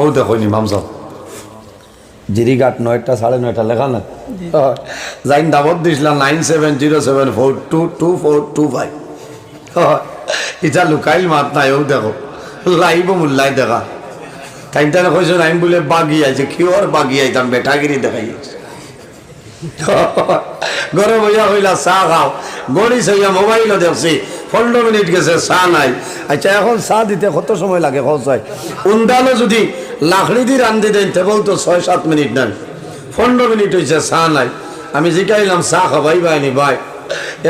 ও দেখো ইমাম সাহেব জিরিঘাট নয়টা সাড়ে নয়টা লেখা না? যাইন দাবত দিছিলাম nine seven zero seven four two two four two five. ইটা লুকাইল মাত নাই ও দেখো। লাইব মূল্যাই দেখা। তাই টাইমটা কইছো নাইম বলে বাগি আইছে কিওর বাগি আইতাম বেটাগিরি দেখাই ঘরে বইয়া হইলা চা খাও। গড়ি সইয়া মোবাইলও দেখছি পনেরো মিনিট গেছে চা নাই। আচ্ছা এখন চা দিতে কত সময় লাগে খরচাই উন্দালো যদি লাকড়ি দিয়ে রান্ধি দেন তেবল তো ছয় সাত মিনিট নেন। পনেরো মিনিট হয়েছে চা নাই। আমি জিকাইলাম চা খাবাই বাইনি ভাই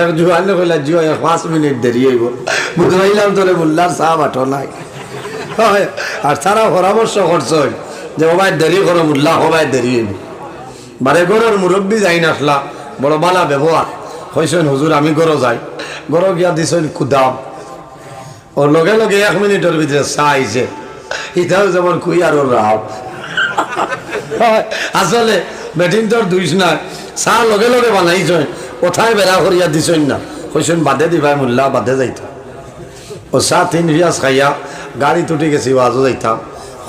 এক জুয়ানে কইলা জুয়া পাঁচ মিনিট দেরি হইব বুঝাইলাম তোরে মোল্লার চা বাটো নাই। হয় আর তারা পরামর্শ করছে যে ওবাই দেরি করো মোল্লা হবাই দেরি হইব বারে গরুর মুরব্বী যাই নাসলা বড় বালা ব্যবহার হয়েছেন হুজুর, আমি গরো যাই। গরো গিয়া দিছেন কুদাম। ওর লগে লগে এক মিনিটের ভিতরে চা আইছে। ইটাও যেমন কুই আর ওর রাও। আসলে বেটিং তোর দুইস না চা লগে লগে বানাইছেন, কোথায় বেড়া করিয়া দিছেন না? কইছেন, বাদে দিবাই মোল্লা, বাদে যাইতাম ও চা তিন পিয়াজ খাইয়া গাড়ি তুটি গেছি, ওয়াজও যাইতাম।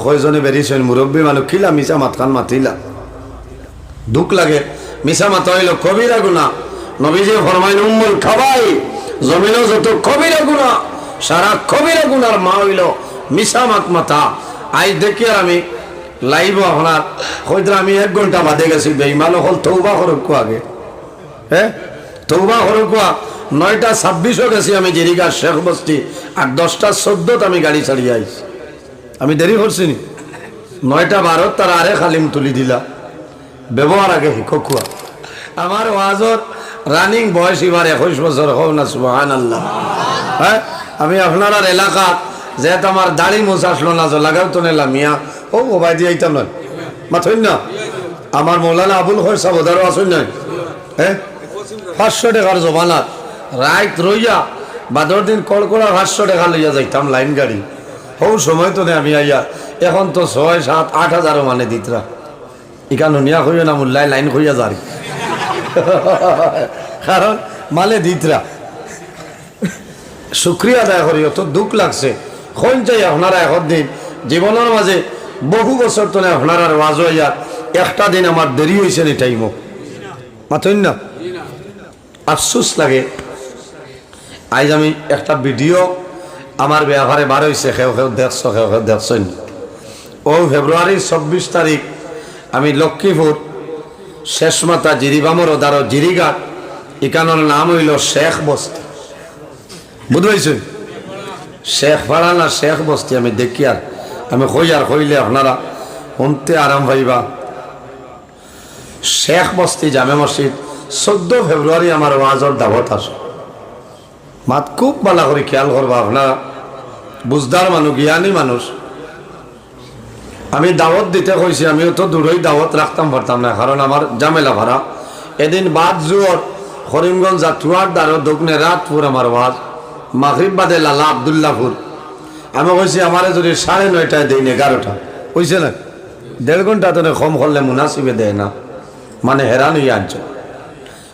কয়জনে বেরিয়েছেন মুরব্বী মানুষ খিলা মিছা মাতখান মাতিলা? দুঃখ লাগে। মিছা মাথা হইল কবিরা গুণা। নবীজি ফরমাইন, উম্মুল খাবাই জমিনও যত কবিরা গুণা সারা কবিরা গুনার মা হইল মিশা মাথা আই দেখি আর আমি লাইভ আপনার হয়তো আমি এক ঘণ্টা বাদে গেছি বেইমান হল তৌবা করক আগে। হ্যাঁ তৌবা করক নয়টা ছাব্বিশও গেছি আমি জেরিগা শেখ বস্তি, আর দশটা চোদ্দত আমি গাড়ি ছাড়িয়ে আইছি। আমি দেরি করছি নি? নয়টা বারোত তারা আরে খালিম তুলি দিলা। ব্যবহার আগে শিক্ষকুয়া আমার ওয়াজর রানিং বয়স এবার একুশ বছর হোক না সুহান আল্লাহ হ্যাঁ? আমি আপনার এলাকা, যেহেতু আমার দাড়ি মোছ আসলো না লাগাও তো নিলাম, মিয়া। ও ওবাই দিয়ে আইতাম নয় মাথুন না। আমার মৌলানা আবুল খর সাবধারও আসুন নয় হ্যাঁ? পাঁচশো টাকার জমানাত। রাইত রইয়া, বাদর দিন কড়কড়া পাঁচশো টাকা লইয়া যাইতাম, লাইন গাড়ি। হৌ সময় তো নেই আমি আইয়া। এখন তো ছয়, সাত, আট হাজারও মানে দিতরা। ইকা নুনিয়া খুঁজে না মুল্লাই লাইন খুঁজে যারি। কারণ মালে দিতরা। শুক্রিয়া আদায় করি, অত দুঃখ লাগছে। কোন চাই আপনারা এখন দিন, জীবনের মাঝে বহু বছর তো আপনারা ওয়াজ হইয়া, একটা দিন আমার দেরি হয়েছে নি টাইমও মাথইন না আফসুস লাগে। আজ আমি একটা ভিডিও আমার ব্যবহারে বার হয়েছে খেউ খেউ দেখছ খেউ খেউ দেখছেন ও ফেব্রুয়ারির চব্বিশ তারিখ, আমি লক্ষ্মীপুর শেষ মাতা জিরিবামর ওদারো জিরিঘাট ইকানোর নাম হইল শেখ বস্তি। বুঝতে শেখ পাড়া না শেখ বস্তি, আমি দেখি আর আমি কই আর কইলে আপনারা, শুনতে আরাম পাইবা। শেখ বস্তি জামে মসজিদ চোদ্দ ফেব্রুয়ারি আমার ওয়াজর দাবত আছে। মাত খুব ভালো করে খেয়াল করবা আপনারা বুঝদার মানুষ জ্ঞানী মানুষ আমি দাওয়াত দিতে কইছি, আমিও তো দূরই দাওয়াত রাখতাম পারতাম না, কারণ আমার জামেলা ভাড়া। এদিন বাদ জুয়র করিমগঞ্জ জাতুয়ার দ্বারো দক্ষিণে রাতপুর আমার ওয়াজ, মাগরিব বাদে লালা আবদুল্লাপুর আমি কইছি, আমারে যদি সাড়ে নয়টায় দিন এগারোটা। কইছে না? দেড় ঘণ্টা তো কম করলে মুনাসিবে দেয় না। মানে হেরান হইয়া আনছ।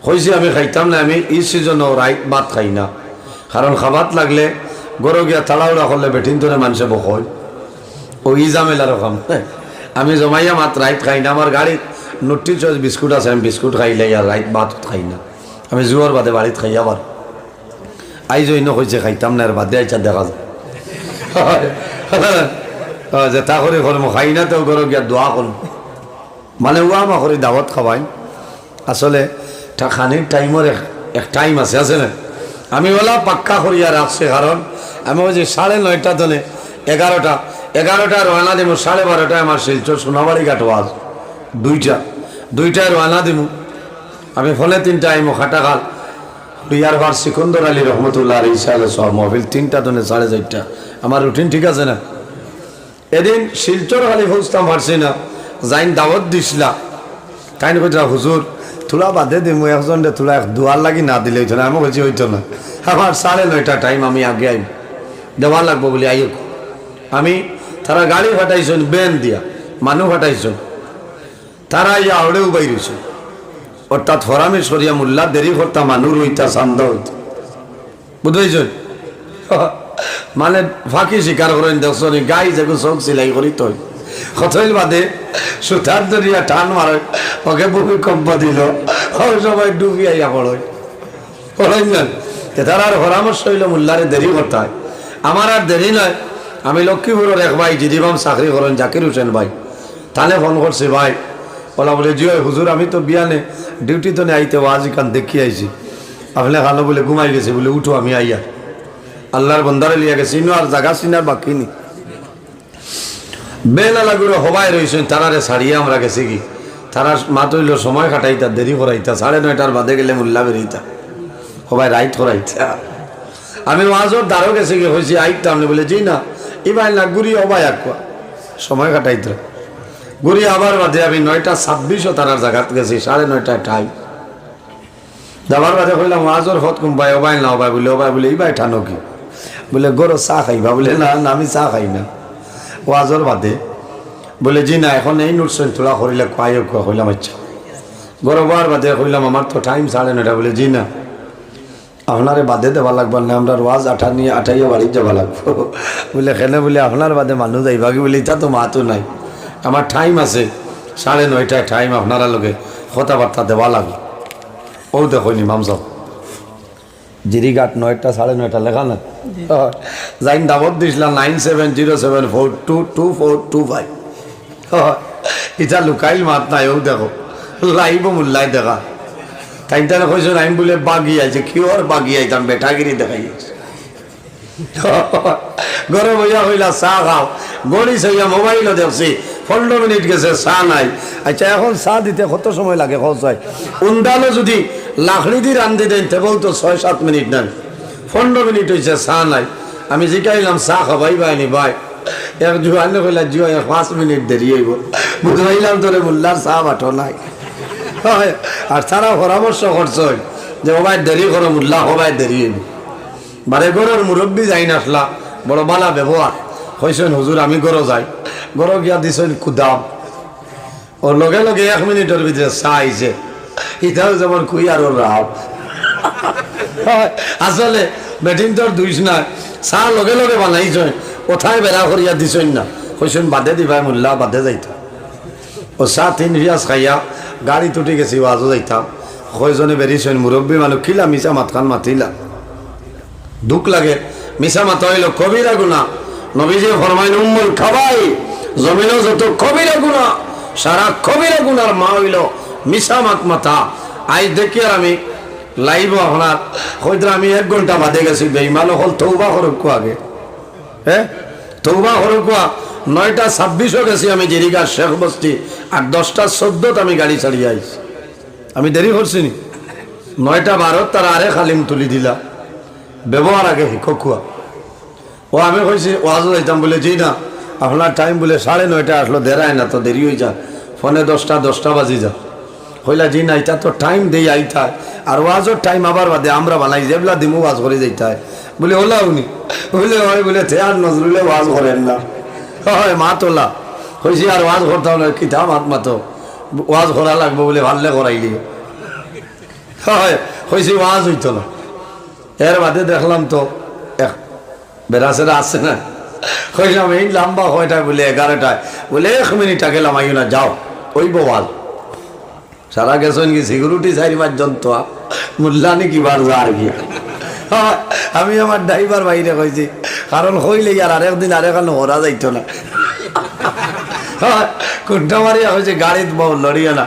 কইছি, আমি খাইতাম না, আমি এই সিজনও রাইত ভাত খাই না। কারণ খাবাত লাগলে গরু গিয়া তাড়াউড়া করলে বেঠিন তোরে মানুষে বকয়। আমি জমাইয়া মাত রাইত খাই না, আমার গাড়িত নুটি চয়েস বিস্কুট আছে, আমি বিস্কুট খাইলে আর রাইত ভাত খাই না। আমি জুয়ার বাদে বাড়িত খাই আবার। আই জন্য হয়েছে খাইতাম না আর বাদে আইসা দেখা যায়। তা করে করম খাই না তো করো গিয়া দোয়া করম মানে ও আমা করে দাওয়াত খাওয়াই আসলে খানির টাইমের এক টাইম আছে আছে না? আমি ওলা পাক্কা করিয়া রাখছি কারণ আমি বলছি সাড়ে নয়টা তনে এগারোটা এগারোটা রওনা দিব সাড়ে বারোটায় আমার শিলচর সোনাবাড়ি ঘাট ওয়াজ। দুইটা। দুইটায় রওনা দিব আমি ফলে তিনটা আইমো, খাটাখাল। ইয়ার বার সিকন্দর আলী রহমতুল্লাহ আলী সালে সব মহবিল তিনটা তনে সাড়ে চারটা। আমার রুটিন ঠিক আছে না? এদিন শিলচর খালি খুঁজতাম পারছি না, যাইন দাওয়াত দিছিলা। তাই কইতা হুজুর তুলা বাদে দিমু একজন দে তুলা দুয়ার লাগি না দিলে হইতো আমি বলছি, হইতো না। আমার সাড়ে নয়টা টাইম আমি আগে আইম। দেওয়া লাগবো বলি আইক আমি তারা গাড়ি ফাটাইছেন বেন দিয়া। মানুহ ফাটাইছেন। তারা ইয়া আউড়েও বাইরেছে। অর্থাৎ ফরামে সরিয়া মোল্লা দেরি করতাম মানুষ রইতা চান্দা হইতা। বুঝতেছেন মানে ফাঁকি স্বীকার করেন দেখছেন গাই যেগুলো চোখ সিলাই করি তো কতইল বাদে, সুতার দরিয়া টান মারে ওকে ভূমিকম্প দিল। ও সবাই ডুবিয়াইয়া পড়ই পড়ই না তার আর পরামর্শ হইল মোল্লারে দেরি করতে হয় আমার আর দেরি নয় আমি লক্ষ্মীপুরের এক ভাই জিদিবাম চাকরি করেন, জাকির হোসেন ভাই। তাহলে ফোন করছে, ভাই। বলা, বলে, জি ওই হুজুর, আমি তো বিয়ানে ডিউটি তো আইতে ওয়াজ কান দেখি আইছি। আপনি খালো বলে, ঘুমাই গেছে। বলে, উঠো আমি আইয়া। আল্লাহর বন্দারে লিয়া গেছি, ইনো আর জাগা চিনার বাকি নি বেলা গুলো হবাই রয়েছেন তারারে ছাড়িয়ে আমরা গেছি কি? তারা মাত হইল সময় কাটাইতা, দেরি করাইতা, সাড়ে নয়টার বাদে গেলে মোল্লা বেরিয়েতা সবাই রাইট করাইতা। আমি ওয়াজর দ্বারও গেছে কি হয়েছি আইতা আপনি বলে, জি না। না গুড়ি অবাই আকুয়া সময় কাটাইতে গুড়ি আবার বাদে আমি নয়টা ছাব্বিশও তারার জায়গাত গেছি, সাড়ে নয়টায় টাইম যাবার বাদে কইলাম ওয়াজর হত কুম ভাই, অবাই না অবাই? বলে অবাই? বলে ইবাই ঠানো কি? বলে, গরো চা খাইবা? বলে, না আমি চা খাই না। ওয়াজর বাদে, বলে, জি না, এখন এই নুটছেন তোলা করিলে খুয়াই খুয়া কইলাম আচ্ছা। গরবার বাদে কইলাম, আমার তো টাইম সাড়ে নয়টা। বলে, জি না। আপনারে বাদে দেওয়া লাগবে না আমরা ওয়াজ আঠা নিয়ে আঠাইয়া বাড়ি যাওয়া লাগবো। বলে কেন বলে আপনার বাদে মানুষ যাইবা কি? বলে ইটা তো মাতো নাই। আমার টাইম আছে সাড়ে নয়টায় টাইম আপনারা লোকে কথাবার্তা দেওয়া লাগবে। ও দেখো নি মামসা জিরিঘাট নয়টা সাড়ে নয়টা লেখা না? যাইন দাবত দিছিলাম nine seven zero seven four two two four two five. এটা লুকাইল মাত নাই ও দেখো। লাইব মূল্যাই দেখা। তাই তারা কইছো, আমি বলে বাগি আছে কিওর বাগি আইতাম বেটাগিরি দেখাই ঘরে বইয়া হইলা চা খাও। গড়ি সইয়া মোবাইলও দেখছি, পনেরো মিনিট গেছে, চা নাই। আচ্ছা এখন চা দিতে কত সময় লাগে খরচায় উন্দালো যদি লাখড়ি দিয়ে রান্ধি দেন তেবল তো ছয় সাত মিনিট নেন। পনেরো মিনিট হয়েছে চা নাই। আমি জিকাইলাম চা খাবাই বাইনি ভাই এক জুয়ানে কইলা জুয়া পাঁচ মিনিট দেরি হইব। বুঝাইলাম তোরে, মোল্লার চা বাটো নাই। আর তারা পরামর্শ করছে যে ওবাই দেরি করো, মুল্লা হবাই দেরি বারে গরুর মুরব্বী যাই নাসলা, বড় বালা ব্যবহার। হয়েছেন হুজুর, আমি গরো যাই। গরো গিয়া দিছেন কুদাম। ওর লগে লগে এক মিনিটের ভিতরে চা আইছে। ইটাও যেমন কুই আর রাও। আসলে বেটিং তোর দুইস না চা লগে লগে বানাইছেন। কোথায় বেড়া করিয়া দিছেন না? হয়েছেন বাদে দিবাই মোল্লা, বাদে যাইতাম ও চা তিন পিয়াজ খাইয়া গাড়ি তুটি গেছি, ওয়াজও যাইতাম। কয়জনে বেরিয়েছেন মুরব্বী মানুষ খিলা মিশা মাতখান মাতিলা। দুঃখ লাগে মিশা মাথা হইল কবিরা গুণা। নবীজি ফরমাইন, উম্মুল খাবাই জমিনও যত কবিরা গুণা, সারা কবিরা গুণার মা হইল মিশা মাত মাথা আজ দেখি আর আমি লাইভ আপনার হয়তো আমি এক ঘণ্টা বাদে গেছি বেইমাল হল তৌবা আগে হ্যাঁ তৌবা হরকুয়া নয়টা ছাব্বিশও গেছি আমি জেরিগা শেখ বস্তি আর দশটা চোদ্দত আমি গাড়ি ছাড়িয়ে আইছি। আমি দেরি করছি নি নয়টা বারোত তারা আরে খালিম তুলি দিলা। ব্যবহার আগে শিক্ষকুয়া ও আমি কইছি ওয়াজ যাইতাম বলে, জি না আপনার টাইম বলে সাড়ে নয়টা আসলো দেড়ায় না, তো দেরি হয়ে যা। ফোনে দশটা দশটা বাজি যা। কইলা, জি না এটা তো টাইম দেই আইতায় আর ওয়াজের টাইম আবার বাদে, আমরা বানাই যেগুলা দিমু ওয়াজ করে যাইতায় বলে ওলা উনি বলে, হয়, বলে থেয়ার নজরুলে ওয়াজ করেন না। হয় মা তোলা কইছি আর ওয়াজ করতাম না কিতা মাত মাতো? ওয়াজ করা লাগবে বলে ভাললে করাই দিয়ে হয় কইছি ওয়াজ হইতো না। এর বাদে দেখলাম তো এক বেড়াছেরা আসছে না। কইলাম এই লম্বা কয়টায় বলে এগারোটায়। বলে এক মিনিট আগে লামাই না যাও ওই বোয়াল সারা গেছেন কি সিকিউরিটি চারি পাঁচজন তো মূল্যানি কিবার যা আর হ্যাঁ, আমি আমার ড্রাইভার বাইরে কইছি, কারণ হইলে আর আরেকদিন আরেকখান হরা যাইতো না। কোনটা মারিয়া হয়েছে গাড়িত বউ লড়িয়া না।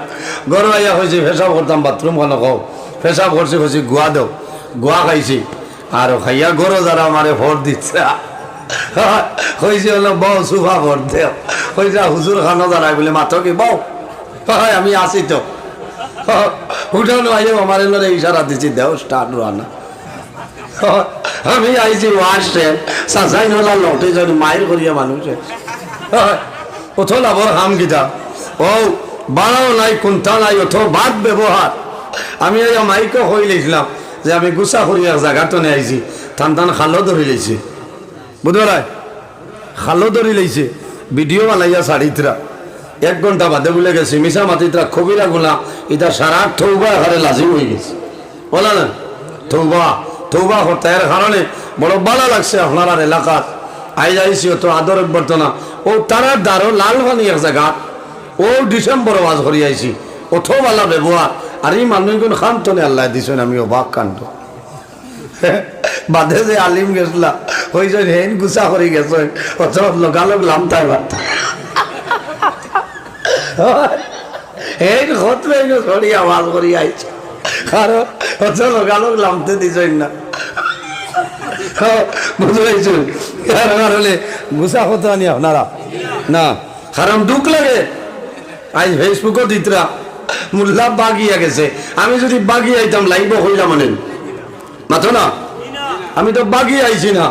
গরু আইয়া হয়েছে ফেসাব করতাম, বাথরুম খানো খাও ফেসাব করছে হয়েছে গুয়া দেও। গুয়া খাইছি। আর খাইয়া গরু যারা আমারে ভোট দিচ্ছে। হয়েছে হলো, বউ সুফা ভোট দেও। হয়েছে হুজুর খানো যারা বলে মাথো কি, বউ? আমি আসি তো। উঠানো আইও, আমার ইশারা দিচ্ছি দেও, স্টার্ট রানা আমি আইছি ওয়াশে সাসাই নলা লটে যেন মায়ের করিয়া মানুষে অথ লাভর হাম গিতা ও, বাড়াও নাই কুন্থা নাই অথ বাদ ব্যবহার। আমি এই মাইকে হই লিখলাম যে আমি গুছা করিয়া জায়গাটো নিয়ে আইছি টান টান খালো ধরি লইছে বুধবারায় খালো ধরি লইছে ভিডিও বানাইয়া শাড়িতরা এক ঘণ্টা বাদে বলে গেছে মিশা মাতিতরা খবিরা গুলা এটা সারা ঠৌবা হারে লাজিম হয়ে গেছে। বলা না থৌবা থৌবা হতার কারণে বড় ভালো লাগছে আপনার এলাকার। আই যাইছি তো আদর বর্তনা ও তারা দ্বারো লাল পানি এক জায়গা। ও ডিসেম্বর ওয়াজ করি আইছি। অথো বালা ব্যবহার। আর এই মানুষগুলো খান্তনে আল্লাহ দিছেন আমি অবাক কাণ্ড। বাদে যে আলিম গেছলা ওই যে হেন গুছা করে গেছে। অত লগালগ লামতাই বার্তা হেন খতরে সরি আওয়াজ করি আইছে। কারণ অত লগালগ লামতে দিছেন না। বুঝতে কারণে গুছা কত আনি আপনারা। না কারণ দুঃখ লাগে। আজ ফেসবুকও দিতরা। মুল্লা বাগিয়া গেছে। আমি যদি বাগিয়ে আইতাম লাইভ হইলাম মানে মাথো না? আমি তো বাগি আইছি না।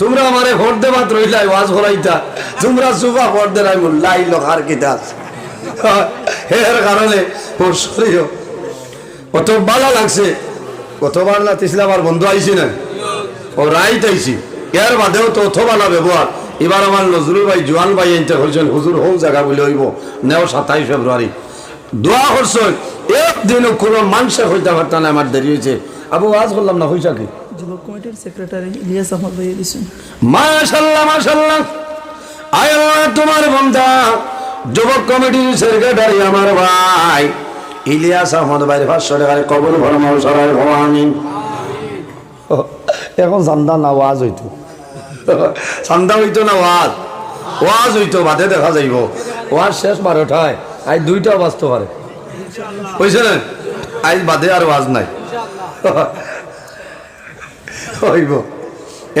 তোমরা আমারে ভোট দেবাত রইলাই ওয়াজ হলাইতা তোমরা সুবা ভোট দেলাই মুল্লাই লোকার কিতাস এর কারণে পরশুরিও কত ভালো লাগছে। কতবার না তিসলে আমার বন্ধু আইছি না। ও রাইত আইছি। এর বাদেও তো অত ভালো ব্যবহার এবার আমার নজরুল ভাই জোয়ান ভাই এনতে হয়েছেন হুজুর হোক জায়গা বলে হইব। নেও সাতাইশ ফেব্রুয়ারি দোয়া করছেন একদিনও কোনো মানুষে হইতে পারতাম না আমার দেরি হয়েছে আবু আজ করলাম না হইসা কি? যুবক কমিটির সেক্রেটারি ইলিয়াস আহমদ ভাই দিচ্ছেন মাশাল্লাহ মাশাল্লাহ। আয় আল্লাহ তোমার বন্ধা যুবক কমিটির সেক্রেটারি আমার ভাই। ইলিয়াস আহমদ ভাইয়ের ভাষ্য টাকার কবর ভরম সরাই ভবানী এখন চান্দা না ওয়াজ হইতো। চান্দা হইতো না ওয়াজ। ওয়াজ হইতো বাদে দেখা যাইব। ওয়াজ শেষ বারোটায় আজ দুইটা বাজতে পারে। বুঝছে না? আজ বাদে আর ওয়াজ নাই। হইব।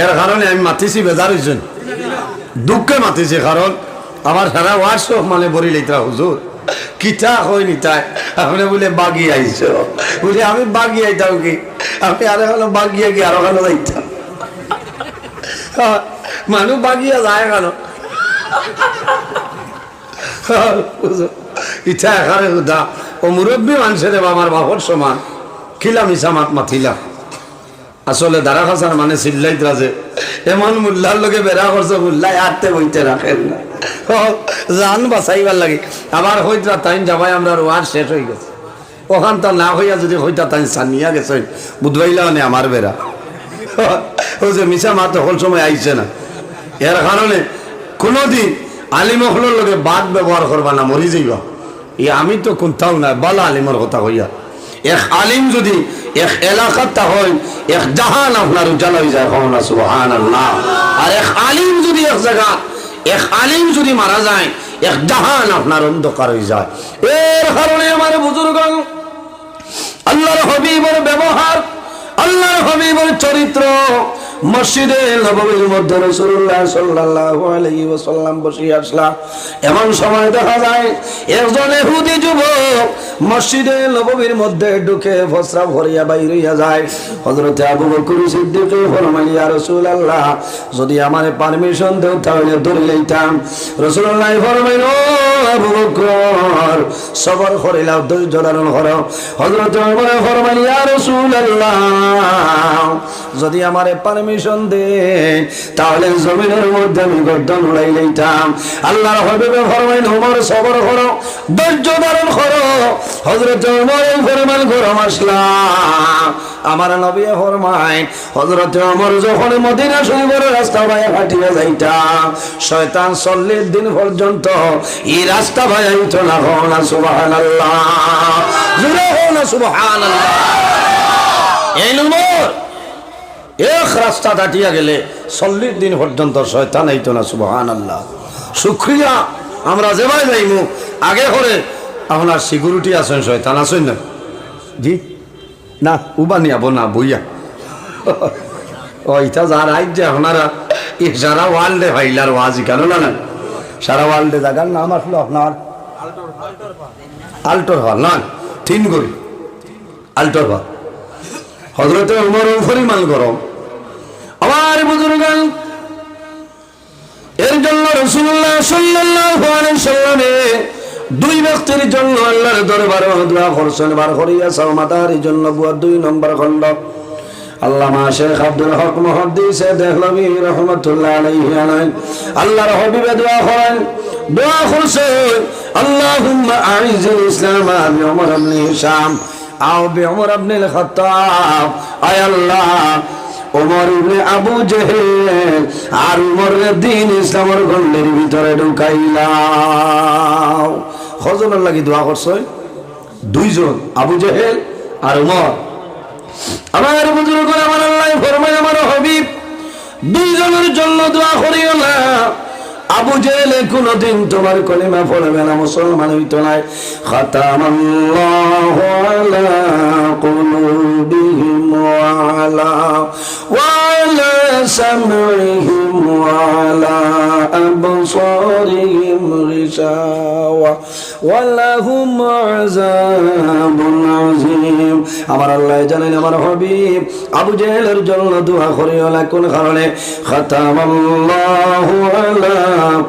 এর কারণে আমি মাতিছি বেজার হয়েছেন দুঃখে মাতিছি কারণ আমার সারা ওয়াজ মানে বরি লইতা হুজুর। কিতা হয় নিতাই আপনি বলে বাগি আইছ বলে আমি বাগি আইতাম কি? আমি আরও খানো বাগিয়ে কি আরও খানো যাইতাম মানুষ বাগিয়া যায় কেন? ইচ্ছা এখানে ও মুরব্বী মানুষের আমার বাপর সমান খিলা মিশা মাত মাথিলা আসলে দাঁড়া খাসার মানে চিল্লাই রাজে। এমন মুল্লার লোকে বেড়া করছে মুল্লাই হাতে বইতে রাখেন না। জান বাঁচাইবার লাগে। আবার হইতা তাইন যাবাই আমরা ওয়ার শেষ হয়ে গেছে। ওখান তো না হইয়া যদি হইতা তাইন সানিয়া গেছে বুধবাইলা মানে আমার বেড়া। ও যে মিশা মাত্র হল সময় আইছে না। এর কারণে কোনোদিন আলিমহলের লোকে বাদ ব্যবহার করবা না মরি যাইবা। এই আমি তো কোনটাও না বালা আলিমর কথা হইয়া এক আলিম যদি এক এলাকাত হয়, এক জাহান আপনার উজ্জ্বল হয়ে যায় কখন সুবহান আল্লাহ আর এক আলিম যদি এক জায়গা, এক আলিম যদি মারা যায়, এক জাহান আপনার অন্ধকার হয়ে যায়। এর কারণে আমার বুজুর্গ আল্লাহর হবিবর ব্যবহার, আল্লাহর হবিবর চরিত্র, মসজিদে নববীর মধ্যে রাসূলুল্লাহ সাল্লাল্লাহু আলাইহি ওয়াসাল্লাম বসে আসলা এমন সময় দেখা যায়, একজন ইহুদি যুবক মসজিদে নববীর মধ্যে ঢুকে ফসরা ভরিয়া বাইর হইয়া যায়। হযরতে আবু বকর সিদ্দিক ফরমাইল, ইয়া রাসূলুল্লাহ, যদি আমারে পারমিশন দেও তাহলে ধরে লইতাম। রাসূলুল্লাহ ফরমাইল আবু বকর, সবর করিলাও ধৈর্য ধারণ করো। হযরত ওমর ফরমাইল, ইয়া রাসূলুল্লাহ, যদি আমারে পারমিশন দে, তাহলে জমিনের মধ্যে আমি গর্দন উড়াই লইতাম। আল্লাহর হবিবে ফরমাইল, ওমর, সবর করো, ধৈর্য ধারণ করো। এই ফরমান গরম আমার নবী ফরমাই হযরত ওমর যখন মদিনা শরীফের রাস্তা ভাই হাঁটিয়ে যাইতা, শয়তান চল্লিশ দিন পর্যন্ত এই রাস্তা ভাই আইতো না হো না, সুবহানাল্লাহ। জুড়ে হো না, সুবহানাল্লাহ। এই নম্বর এক গেলে চল্লিশ দিন পর্যন্ত শয়তান আইতো না সুবহান আল্লাহ সুক্রিয়া, আমরা যেবাই যাইমু, আগে করে আপনার সিকিউরিটি আছেন শয়তান, আছেন না? জি? না, উবা নিয়াবো না বইয়া। ও ইটা যার আইজ যে আপনারা ই সারা ওয়ার্ল্ডে ভাইলার ওয়াজি, কেন না না? সারা ওয়ার্ল্ডে জায়গার নাম আসলো আপনার। আল্টোর হল, না? তিন করি আল্টোর হল। হজরতে উমর পরিমাণ গরম। আমার বুজুর্গান, এর জন্য রসুল্লাহ আলাইহি সাল্লামে দুই ব্যক্তির জন্য আল্লাহর দরবারে দোয়া করছেন, বার করিয়া সামাদার জন্য বুয়া দুই নম্বর খণ্ড। আল্লামা শেখ আব্দুল হক মুহাদ্দিসে দেহলভি রহমাতুল্লাহ আলাইহি আনাই আল্লাহর হাবিবে দোয়া করেন, দোয়া করছেন আল্লাহুম্মা আইজিল ইসলাম বিউমর ইবনে হিশাম। আও বিউমর ইবনে আল খাত্তাব, আয় আল্লাহ, ওমর ইবনে আবু জেহেল আর উমরের দিন ইসলামের গন্ডের ভিতরে ঢুকাইলাম। হজনের লাগি দোয়া করছই। দুইজন, আবু জেহেল আর উমর। আমার বুজুর্গ আমার আল্লাহ ফরমায়, আমার হবিব, দুইজনের জন্য দোয়া করিও না। আবু জেলে কোনদিন তোমার কলিমা পড়বে না, মুসলমান হইতো নাই। খাতামাল্লাহু আলা কুলুবিহিম ওয়া আলা ওয়া সামইহিম ওয়া আলা আবসারিহিম গিশাওয়া ওয়া লাহুম আমার আল্লাহ জানেন আমার হবিব, আবু জেহেলের জন্য দোয়া করিও না কোন কারণে আলা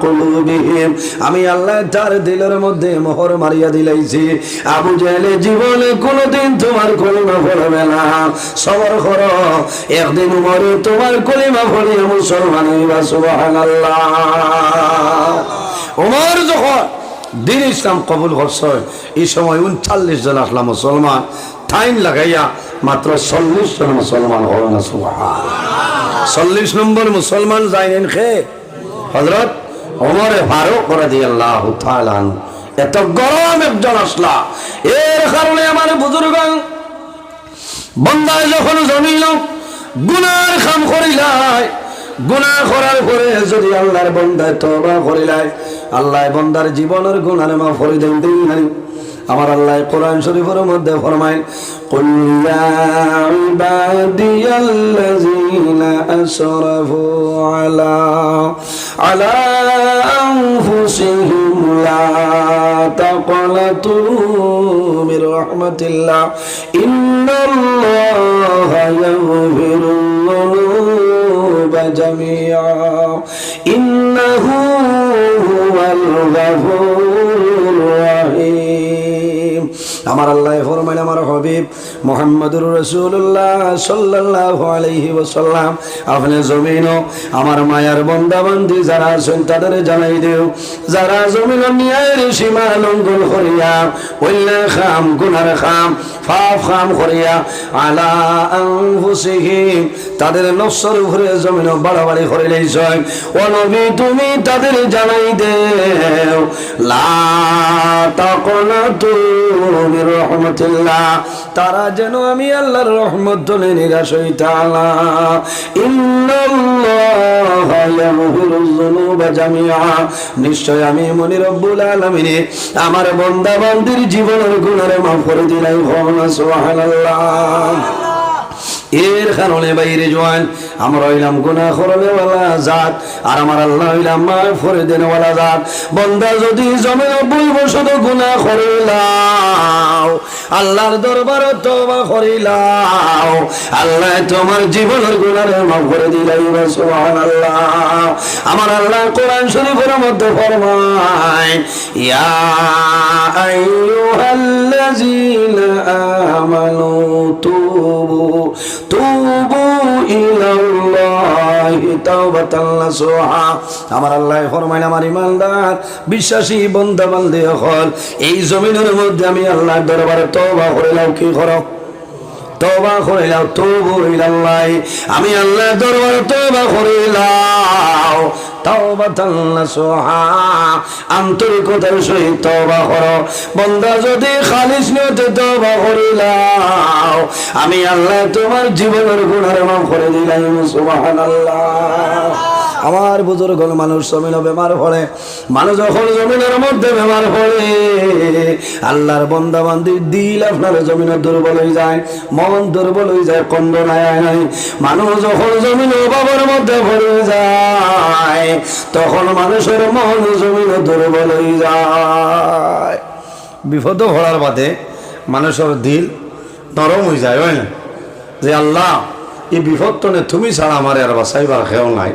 কুলুবিহিম। আমি আল্লাহ তার দিলের মধ্যে মোহর মারিয়া দিলাইছি। আবু জেহেলে জীবনে কোনোদিন তোমার কলিমা পড়বে না। সবর করো, একদিন মরে তোমার কলিমা পড়িয়ে মুসলমান ওমর যখন দিন ইসলাম কবুল করছে, এই সময় উনচাল্লিশ জন আসলাম মুসলমান টাইম লাগাইয়া মাত্র চল্লিশ জন মুসলমান হল না সুবহান চল্লিশ নম্বর মুসলমান যাইলেন খে হজরত অমরে ফারুক করে দিয়ে আল্লাহ তাআলা এত গরম একজন আসলা। এর কারণে আমার বুজুর্গ, বন্দায় যখন জমিল গুনার খাম করিলাই গুনা করার পরে যদি আল্লাহর বন্দায় তবা করিলাই আল্লাহ বন্দার জীবনের গুনার মা ফরি দেন, দিন নাই। আমার আল্লাহ কোরআন শরীফের মধ্যে ফরমায় قل يا عبادي الذين أسرفوا على على أنفسهم لا تقنطوا من رحمة الله إن الله يغفر الذنوب جميعا إنه هو الغفور الرحيم আমার আল্লাহ ফরমাইন, আমার হবিব মোহাম্মদুর রসুল্লাহ সাল্লাহ আলহি ওসাল্লাম আপনি জমিন আমার মায়ার বন্দাবন্দি, যারা আছেন তাদের জানাই দেও। যারা জমিন নিয়ায়ের সীমা লঙ্ঘন করিয়া ওইলা খাম, গুনার খাম, ফাফ খাম করিয়া, আলা আনফুসিহিম, তাদের নফসর উপরে জমিন বাড়াবাড়ি করে লইছয় ও নবী, তুমি তাদের জানাই দেও। লা তাকনাতু মির তারা যেন আমি আল্লাহর রহমত নিরাশ নিশ্চয় আমি মনির আলমিনে আমার বন্দা বন্দির জীবনের গুণের মাফ করে দিলাই সোহান সুবহানাল্লাহ। এর কারণে বাইরে জোয়ান। আমরা হইলাম গুনা করলেওয়ালা জাত, আর আমার আল্লাহ হইলাম মাফ করে দেনওয়ালা জাত। বন্দা যদি জমে ভুল বসত গুনা করিলাও, আল্লাহর দরবার তবা করিলাও, আল্লাহ তোমার জীবনের গুনার মাফ করে দিলাই সুবহানাল্লাহ। আমার আল্লাহ কোরআন শরীফের মধ্যে ফরমায়, ইয়া আইয়ুহাল্লাযীনা আমানু তুবু তুবু আমার আল্লাহ ফরমাইন, আমার ইমানদার বিশ্বাসী বন্ধা বান্ধে হল এই জমিনের মধ্যে আমি আল্লাহ দরবারে তওবা করিলাম কি করো? তবা করিলাম তবু ইলাল্লাহ। আমি আল্লাহ দরবারে তবা করিলাম। আন্তরিকতার সহিত তবা যদি খালিস আমি আল্লাহ তোমার জীবনের গুণার মাফ করে দিলাম, সুবহানাল্লাহ। আমার বুজুর্গ মানুষ জমিন বেমার পড়ে। মানুষ যখন জমিনের মধ্যে বেমার পড়ে, আল্লাহর বন্দা বান্দির দিল আপনার জমিনের দুর্বল হয়ে যায়, মন দুর্বল হয়ে যায় কন্দ নাই নাই। মানুষ যখন জমিন অভাবের মধ্যে পড়ে যায়, তখন মানুষের মন জমিন দুর্বল হয়ে যায়। বিপদ ভরার বাদে মানুষের দিল নরম হয়ে যায়, হয় না? যে আল্লাহ, এই বিপদ তুমি ছাড়া আমার আর বাসাইবার খেয়েও নাই।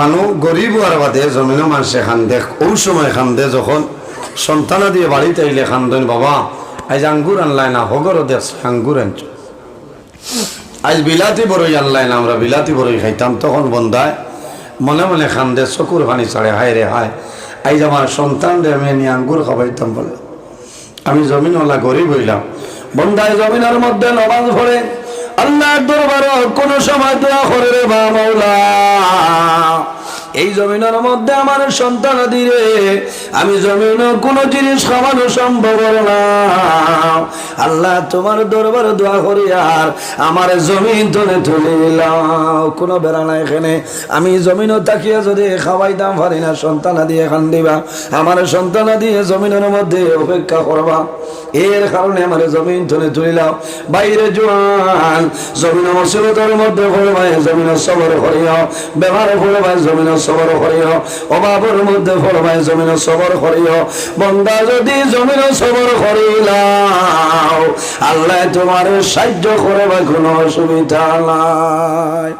মানুষ গরিব হওয়ার বাদে জমিনও মানুষে খান্দে ওই সময় খান্দে যখন সন্তানা দিয়ে বাড়িতে আইলে খান্দন বাবা, আজ আঙ্গুর আনলাই না হগর দেশ আঙ্গুর আনছ। আজ বিলাতি বড়ই আনলাই না, আমরা বিলাতি বড়ই খাইতাম, তখন বন্ধায় মনে মনে খান্দে চকুর পানি ছাড়ে হায় রে হায়। আজ আমার সন্তান রে আমি নিয়ে আঙ্গুর খাবাইতাম বলে। আমি জমিনওয়ালা গরিব হইলাম। বন্ধায় জমিনের মধ্যে নমাজ পড়ে আল্লাহর দরবারে কোন সময় দোয়া করে রে বা মাওলা। এই জমিনের মধ্যে আমার সন্তান দিরে আমি জমিন কোন জিনিস খাওয়ানো সম্ভব না। আল্লাহ তোমার দরবার দোয়া করি, আর আমার জমিন তুলে তুলে দিলাম কোনো বেড়া নাই এখানে। আমি জমিনও তাকিয়ে যদি খাওয়াইতাম পারি না, সন্তান দিয়ে খান দিবা। আমার সন্তান দিয়ে জমিনের মধ্যে অপেক্ষা করবা। এর কারণে আমার জমিন তুলে তুলিলাম বাইরে জোয়ান, জমিন মুসিবতের মধ্যে পড়বাই জমিন সবর করিও। ব্যবহার পড়বাই জমিন সবর করিও। অভাবের মধ্যে ফরমায় জমিন সবর করিও। বন্দা যদি জমিন সবর করিলাম আল্লাহ তোমার সাহায্য করে বা কোনো অসুবিধা নাই।